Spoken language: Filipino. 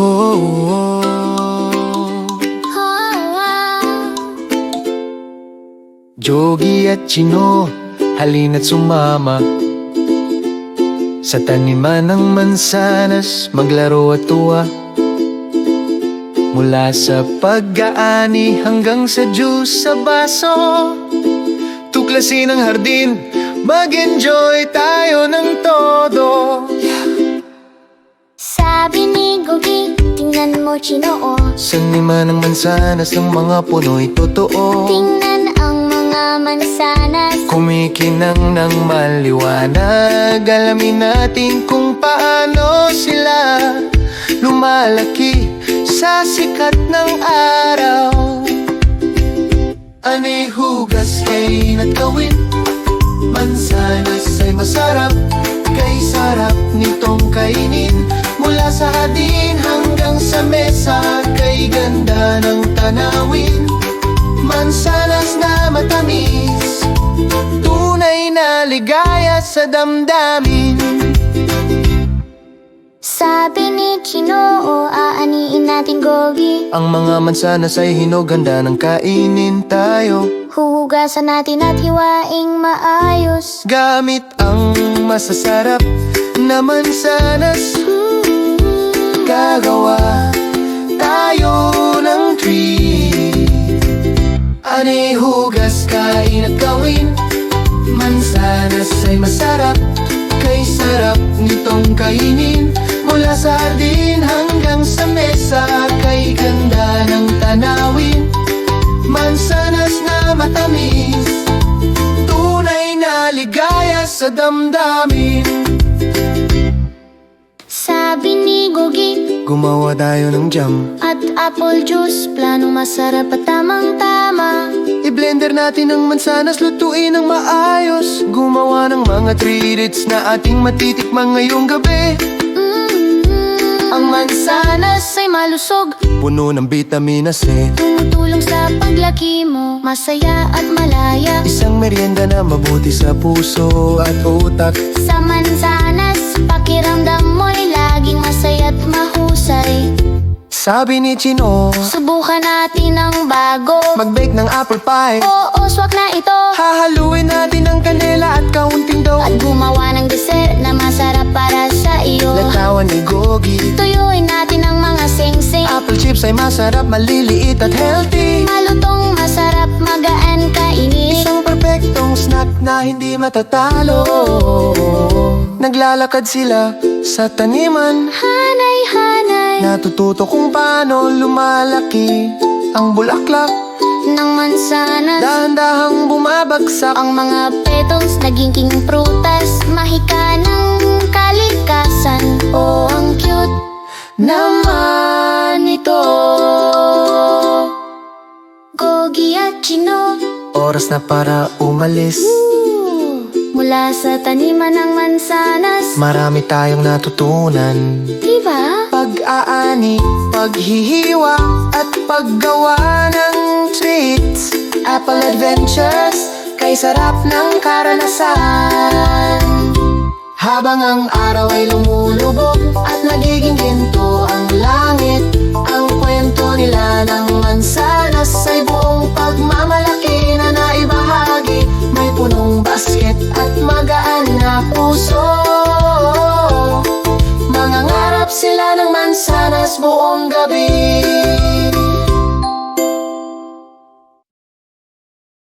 oh. Jogi at Chino, halina't sumama. Sa taniman ng mansanas, maglaro at tuwa. Mula sa pag-aani hanggang sa juice sa baso. Tuklasin ang hardin, mag-enjoy tayo ng todo tingnan mo Chinoo Sa niman ng mansanas ng mga puno'y totoo. Tingnan ang mga mansanas. Kumikinang ng maliwanag. Alamin natin kung paano sila Lumalaki sa sikat ng araw. Ani hugas kay at gawin Mansanas ay masarap Kay sarap nitong kainin tanawin Mansanas na matamis. Tunay na ligaya sa damdamin. Sabi ni Chinoo, aaniin natin Gogi. Ang mga mansanas ay hinog Handa ng kainin tayo. Huhugasan natin at hiwaing maayos. Gamit ang masasarap na mansanas. Gagawa kainin Mula sa hardin hanggang sa mesa. Kay ganda ng tanawin Mansanas na matamis. Tunay na ligaya sa damdamin. Sabi ni Gogi, Gumawa tayo ng jam. At apple juice Planong masarap at tamang-tama. I-blender natin ang mansanas, lutuin ng maayos mga treats na ating matitikman ngayong gabi. Mm Ang mansanas ay malusog. Puno ng vitamina C. Tumutulong sa paglaki mo. Masaya at malaya. Isang merienda na mabuti sa puso at utak. Sa mansanas, pakiramdam mo'y laging masaya at mahusay Sabi ni Chino Subukan natin ang bago. Mag-bake ng apple pie. Oo, swak na ito. Hahaluin natin ang kanela at kaunting daw At gumawa ng dessert na masarap para sa iyo. Latawan ni Gogi. Tuyuin natin ang mga sing-sing. Apple chips ay masarap, maliliit at healthy. Malutong, masarap, magaan kainin. Isang perpektong snack na hindi matatalo. Naglalakad sila sa taniman. Hanay, hanay Natututo kung paano lumalaki ang bulaklak. Ng mansanas Dahan-dahang bumabagsak. Ang mga petals naging king prutas. Mahika ng kalikasan. Oh, ang cute naman ito. Gogi at Chino. Oras na para umalis. Ooh, Mula sa taniman ng mansanas. Marami tayong natutunan? Pag-aani, paghihiwa At paggawa ng treats Apple Adventures Kay sarap ng karanasan. Habang ang araw ay lumulubog At nagiging ginto ang langit Ang kwento nila ng mansanas Ay buong pagmamalaki na naibahagi. May punong basket at magaan na puso. Mangangarap sila ng mansanas buong gabi